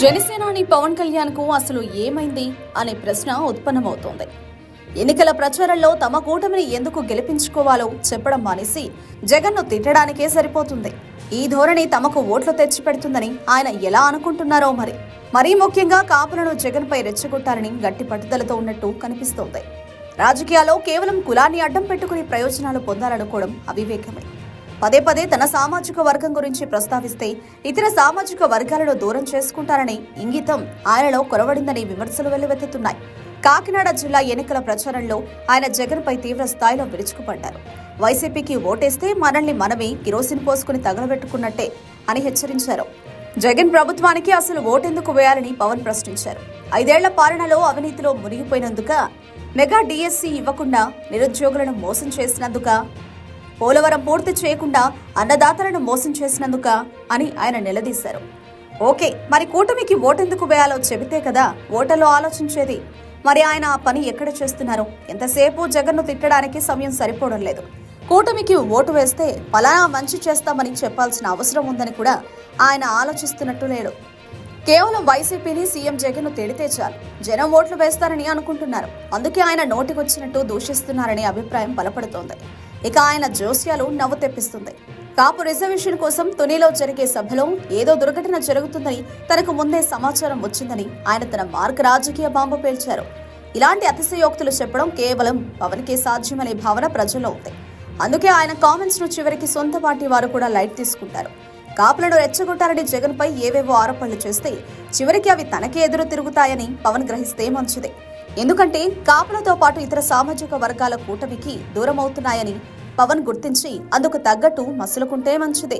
జనసేనాని పవన్ కళ్యాణ్కు అసలు ఏమైంది అనే ప్రశ్న ఉత్పన్నమవుతోంది. ఎన్నికల ప్రచారంలో తమ కూటమిని ఎందుకు గెలిపించుకోవాలో చెప్పడం మానేసి జగన్ను తిట్టడానికే సరిపోతుంది. ఈ ధోరణి తమకు ఓట్లు తెచ్చిపెడుతుందని ఆయన ఎలా అనుకుంటున్నారో మరి. మరీ ముఖ్యంగా కాపులను జగన్పై రెచ్చగొట్టాలని గట్టి పట్టుదలతో ఉన్నట్టు కనిపిస్తోంది. రాజకీయాల్లో కేవలం కులాన్ని అడ్డం పెట్టుకుని ప్రయోజనాలు పొందాలనుకోవడం అవివేకమే. పదే పదే తన సామాజిక వర్గం గురించి ప్రస్తావిస్తే ఇతర సామాజిక వర్గాలను దూరం చేసుకుంటారని ఇంగితం ఆయనలో కొరవడిందని విమర్శలు వెల్లువెత్తుతున్నాయి. కాకినాడ జిల్లా ఎన్నికల ప్రచారంలో ఆయన జగన్పై తీవ్ర స్థాయిలో విరుచుకుపడ్డారు. వైసీపీకి ఓటేస్తే మనల్ని మనమే కిరోసిన్ పోసుకుని తగలబెట్టుకున్నట్టే అని హెచ్చరించారు. జగన్ ప్రభుత్వానికి అసలు ఓటెందుకు వేయాలని పవన్ ప్రశ్నించారు. ఐదేళ్ళ పాలనలో అవినీతిలో మునిగిపోయినందుక మెగా డిఎస్సీ ఇవ్వకుండా నిరుద్యోగులను మోసం చేసినందుక పోలవరం పూర్తి చేయకుండా అన్నదాతలను మోసం చేసినందుక అని ఆయన నిలదీశారు. ఓకే మరి కూటమికి ఓటెందుకు వేయాలో చెబితే కదా ఓటలో ఆలోచించేది. మరి ఆయన ఆ పని ఎక్కడ చేస్తున్నారు? ఎంతసేపు జగన్ను తిట్టడానికి సమయం సరిపోవడం లేదు. కూటమికి ఓటు వేస్తే ఫలానా మంచి చేస్తామని చెప్పాల్సిన అవసరం ఉందని కూడా ఆయన ఆలోచిస్తున్నట్టు లేడు. కేవలం వైసీపీని సీఎం జగన్ను తిడితే చాలు. జనం ఓట్లు వేస్తారని అనుకుంటున్నారు. అందుకే ఆయన నోటికొచ్చినట్టు దూషిస్తున్నారనే అభిప్రాయం బలపడుతోంది. ఇక ఆయన జోస్యాలు నవ్వు తెప్పిస్తుంది. కాపు రిజర్వేషన్ కోసం తునిలో జరిగే సభలో ఏదో దుర్ఘటన జరుగుతుందని తనకు ముందే సమాచారం వచ్చిందని ఆయన తన మార్గ రాజకీయ బాంబు పేల్చారు. ఇలాంటి అతిశయోక్తులు చెప్పడం కేవలం పవన్కే సాధ్యమనే భావన ప్రజల్లో ఉంది. అందుకే ఆయన కామెంట్స్ను చివరికి సొంత పార్టీ వారు కూడా లైట్ తీసుకుంటారు. కాపులను రెచ్చగొట్టారని జగన్ పై ఏవేవో ఆరోపణలు చేస్తే చివరికి అవి తనకే ఎదురు తిరుగుతాయని పవన్ గ్రహిస్తే మంచిదే. ఎందుకంటే కాపులతో పాటు ఇతర సామాజిక వర్గాల కూటమికి దూరం అవుతున్నాయని పవన్ గుర్తించి అందుకు తగ్గట్టు మసులుకుంటే మంచిదే.